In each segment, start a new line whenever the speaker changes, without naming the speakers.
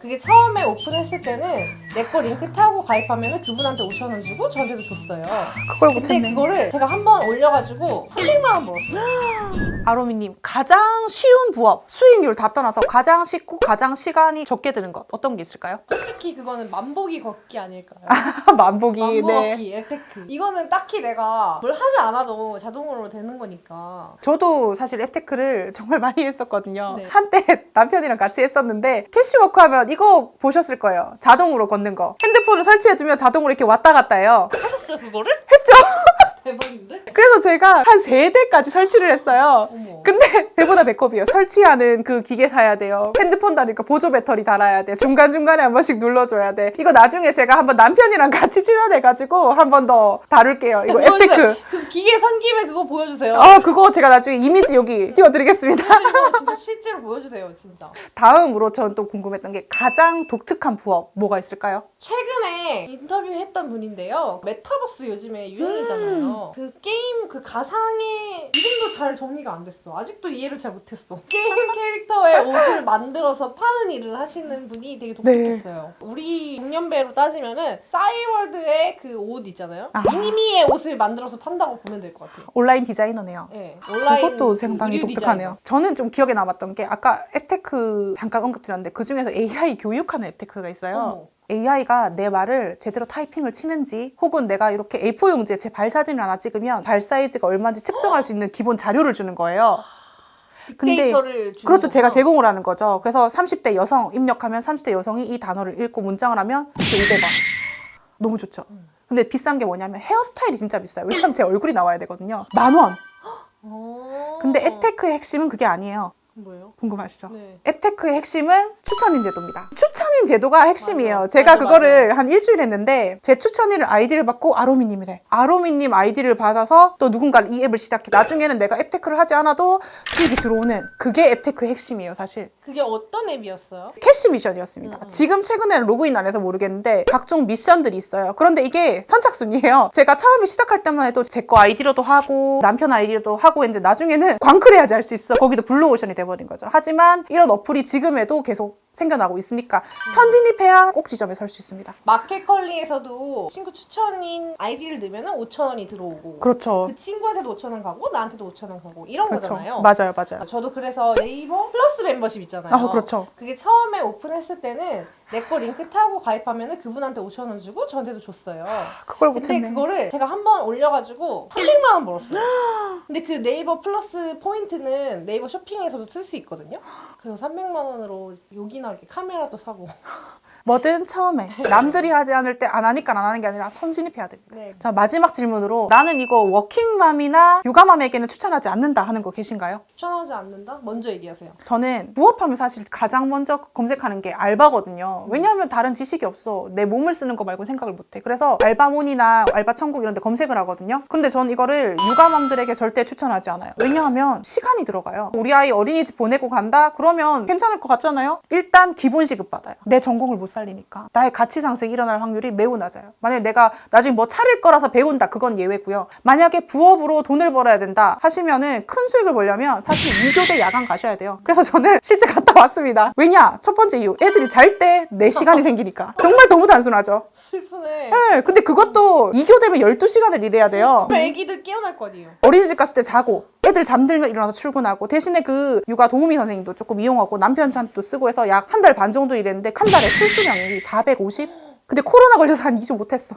그게 처음에 오픈했을 때는 내 거 링크 타고 가입하면 그분한테 5천 원 주고 저한테도 줬어요.
그걸
근데
못했네.
그거를 제가 한 번 올려가지고 300만 원 벌었어요.
아로미님 가장 쉬운 부업 수익률 다 떠나서 가장 쉽고 가장 시간이 적게 드는 것 어떤 게 있을까요?
솔직히 그거는 만보기 걷기 아닐까요?
만보기 네.
만보기 앱테크. 이거는 딱히 내가 뭘 하지 않아도 자동으로 되는 거니까.
저도 사실 앱테크를 정말 많이 했었거든요.
네.
한때 남편이랑 같이 했었는데 캐시워크 하면 이거 보셨을 거예요. 자동으로 걷는 거. 핸드폰을 설치해두면 자동으로 이렇게 왔다 갔다 해요.
하셨어요 그거를?
했죠.
대박인데?
그래서 제가 한 세 대까지 설치를 했어요.
어머.
근데 배보다 배꼽이에요. 설치하는 그 기계 사야 돼요. 핸드폰 다니까 보조 배터리 달아야 돼. 중간중간에 한 번씩 눌러줘야 돼. 이거 나중에 제가 한번 남편이랑 같이 출연해가지고 한 번 더 다룰게요. 이거
보여주세요.
앱테크.
그 기계 산 김에 그거 보여주세요.
어, 그거 제가 나중에 이미지 여기 띄워드리겠습니다.
이거 진짜 실제로 보여주세요 진짜.
다음으로 저는 또 궁금했던 게 가장 독특한 부업 뭐가 있을까요?
최근에 인터뷰했던 분인데요. 메타버스 요즘에 유행이잖아요. 그 게임 그 가상의 이름도 잘 정리가 안 됐어. 아직도 이해를 잘 못했어. 게임 캐릭터의 옷을 만들어서 파는 일을 하시는 분이 되게 독특했어요. 우리 동년배로 따지면은 싸이월드의 그 옷 있잖아요.
아.
미니미의 옷을 만들어서 판다고 보면 될 것 같아요.
온라인 디자이너네요.
네, 온라인
그것도
그
상당히
의류
독특하네요. 저는 좀 기억에 남았던 게 아까 앱테크 잠깐 언급드렸는데 그 중에서 AI 교육하는 앱테크가 있어요.
어머.
AI가 내 말을 제대로 타이핑을 치는지 혹은 내가 이렇게 A4 용지에 제 발 사진을 하나 찍으면 발 사이즈가 얼마인지 측정할 수 있는 기본 자료를 주는 거예요. 근데 그렇죠. 제가
거구나.
제공을 하는 거죠. 그래서 30대 여성 입력하면 30대 여성이 이 단어를 읽고 문장을 하면 이게 500원. 너무 좋죠. 근데 비싼 게 뭐냐면 헤어스타일이 진짜 비싸요. 왜냐면 제 얼굴이 나와야 되거든요. 만 원.
어.
근데 앱테크의 핵심은 그게 아니에요.
뭐예요?
궁금하시죠?
네.
앱테크의 핵심은 추천인 제도입니다. 추천인 제도가 핵심이에요.
맞아.
제가
맞아,
그거를 한 일주일 했는데 제 추천인을 아이디를 받고 아로미님이래. 아로미님 아이디를 받아서 또 누군가를 이 앱을 시작해. 나중에는 내가 앱테크를 하지 않아도 수익이 들어오는 그게 앱테크의 핵심이에요, 사실.
그게 어떤 앱이었어요?
캐시 미션이었습니다.
음.
지금 최근에는 로그인 안 해서 모르겠는데 각종 미션들이 있어요. 그런데 이게 선착순이에요. 제가 처음에 시작할 때만 해도 제 거 아이디로도 하고 남편 아이디로도 하고 했는데 나중에는 광클해야지 할 수 있어. 거기도 블루오션이 돼버린 거죠. 하지만 이런 어플이 지금에도 계속 생겨나고 있으니까 선진입해야 꼭 지점에 설 수 있습니다.
마켓컬리에서도 친구 추천인 아이디를 넣으면 5천 원이 들어오고
그렇죠.
그 친구한테도 5천 원 가고 나한테도 5천 원 가고 이런
그렇죠.
거잖아요.
맞아요, 맞아요.
저도 그래서 네이버 플러스 멤버십 있잖아요.
아, 그렇죠.
그게 처음에 오픈했을 때는 내 거 링크 타고 가입하면 그분한테 5천 원 주고 저한테도 줬어요.
그걸
근데
못했네.
그거를 제가 한 번 올려가지고 300만 원 벌었어요. 근데 그 네이버 플러스 포인트는 네이버 쇼핑에서도 쓸 수 있거든요. 그래서 300만 원으로 요긴하게 카메라도 사고.
뭐든 처음에 남들이 하지 않을 때 안 하니까 안 하는 게 아니라 선진입해야 됩니다.
네.
자 마지막 질문으로 나는 이거 워킹맘이나 육아맘에게는 추천하지 않는다 하는 거 계신가요?
추천하지 않는다? 먼저 얘기하세요.
저는 부업하면 사실 가장 먼저 검색하는 게 알바거든요. 왜냐하면 다른 지식이 없어. 내 몸을 쓰는 거 말고 생각을 못해. 그래서 알바몬이나 알바천국 이런 데 검색을 하거든요. 근데 전 이거를 육아맘들에게 절대 추천하지 않아요. 왜냐하면 시간이 들어가요. 우리 아이 어린이집 보내고 간다? 그러면 괜찮을 것 같잖아요? 일단 기본 시급 받아요. 내 전공을 못 살리니까. 나의 가치 상승이 일어날 확률이 매우 낮아요. 만약에 내가 나중에 뭐 차릴 거라서 배운다. 그건 예외고요. 만약에 부업으로 돈을 벌어야 된다 하시면은 큰 수익을 벌려면 사실 2교대 야간 가셔야 돼요. 그래서 저는 실제 갔다 왔습니다. 왜냐? 첫 번째 이유. 애들이 잘 때 내 시간이 생기니까. 정말 너무 단순하죠.
슬프네.
네, 근데 그것도 2교대면 12시간을 일해야 돼요.
그럼 애기들 깨어날 거 아니에요?
어린이집 갔을 때 자고 애들 잠들면 일어나서 출근하고 대신에 그 육아 도우미 선생님도 조금 이용하고 남편 찬도 쓰고 해서 약 한 달 반 정도 일했는데 한 달에 실수령이 450? 근데 코로나 걸려서 한 2주 못했어.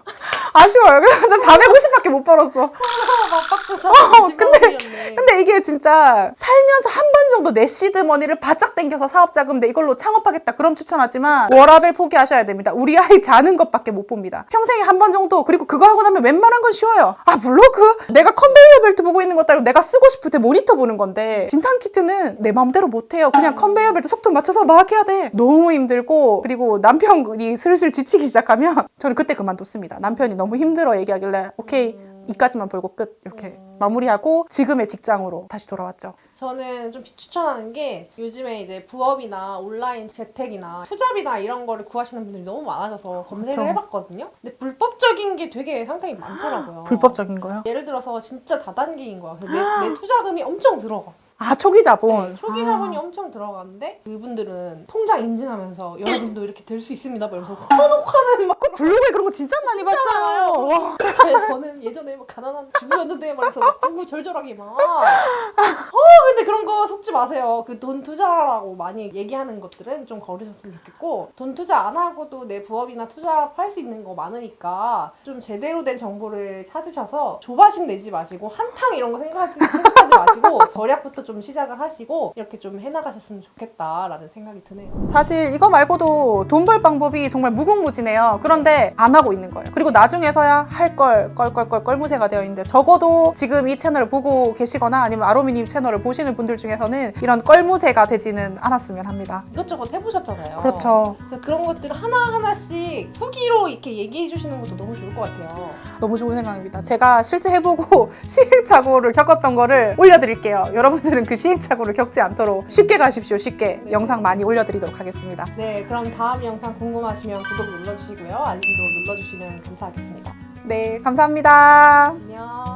아쉬워요. 그래서 나 450밖에 못 벌었어. 어, 근데-
근데
이게 진짜 살면서 한 번 정도 내 시드머니를 바짝 당겨서 사업 자금 내 이걸로 창업하겠다 그럼 추천하지만 워라벨 포기하셔야 됩니다. 우리 아이 자는 것밖에 못 봅니다. 평생에 한 번 정도 그리고 그거 하고 나면 웬만한 건 쉬워요. 아 블로그 내가 컨베이어 벨트 보고 있는 것도 아니고 내가 쓰고 싶을 때 모니터 보는 건데 진탕 키트는 내 마음대로 못 해요. 그냥 컨베이어 벨트 속도 맞춰서 막 해야 돼. 너무 힘들고 그리고 남편이 슬슬 지치기 시작 하면 저는 그때 그만뒀습니다. 남편이 너무 힘들어 얘기하길래 오케이 이까지만 벌고 끝 이렇게 마무리하고 지금의 직장으로 다시 돌아왔죠.
저는 좀 추천하는 게 요즘에 이제 부업이나 온라인 재택이나 투잡이나 이런 거를 구하시는 분들이 너무 많아져서 검색을
그렇죠.
해봤거든요. 근데 불법적인 게 되게 상당히 많더라고요.
불법적인 거요?
예를 들어서 진짜 다단계인 거야. 내, 내 투자금이 엄청 들어가.
아 초기 자본.
네, 초기 자본이 엄청 들어가는데 그분들은 통장 인증하면서 여러분도 이렇게 될 수 있습니다. 막 이러면서 헌옥하는 막
아, 블로그에 그런 거 진짜 많이 봤어요. 와.
제- 저는 예전에 뭐 가난한 주부였는데 막 그래서 구구절절하게 막. 어 근데 그런 거 속지 마세요. 그 돈 투자라고 많이 얘기하는 것들은 좀 거르셨으면 좋겠고 돈 투자 안 하고도 내 부업이나 투자할 수 있는 거 많으니까 좀 제대로 된 정보를 찾으셔서 조바심 내지 마시고 한탕 이런 거 생각하지, 생각하지 마시고 절약부터 좀 시작을 하시고 이렇게 좀 해나가셨으면 좋겠다라는 생각이 드네요.
사실 이거 말고도 돈 벌 방법이 정말 무궁무진해요. 그런데 안 하고 있는 거예요. 그리고 나중에서야 할 걸 껄껄껄 껄무새가 되어 있는데 적어도 지금 이 채널을 보고 계시거나 아니면 아로미님 채널을 보시는 분들 중에서는 이런 껄무새가 되지는 않았으면 합니다.
이것저것 해보셨잖아요.
그렇죠.
그런 것들 하나하나씩 후기로 이렇게 얘기해 주시는 것도 너무 좋을 것 같아요.
너무 좋은 생각입니다. 제가 실제 해보고 시행착오를 겪었던 거를 올려드릴게요. 여러분들은 그 시행착오를 겪지 않도록 쉽게 가십시오. 쉽게 영상 많이 올려드리도록 하겠습니다.
네, 그럼 다음 영상 궁금하시면 구독 눌러주시고요. 알림도 눌러주시면 감사하겠습니다.
네, 감사합니다.
안녕.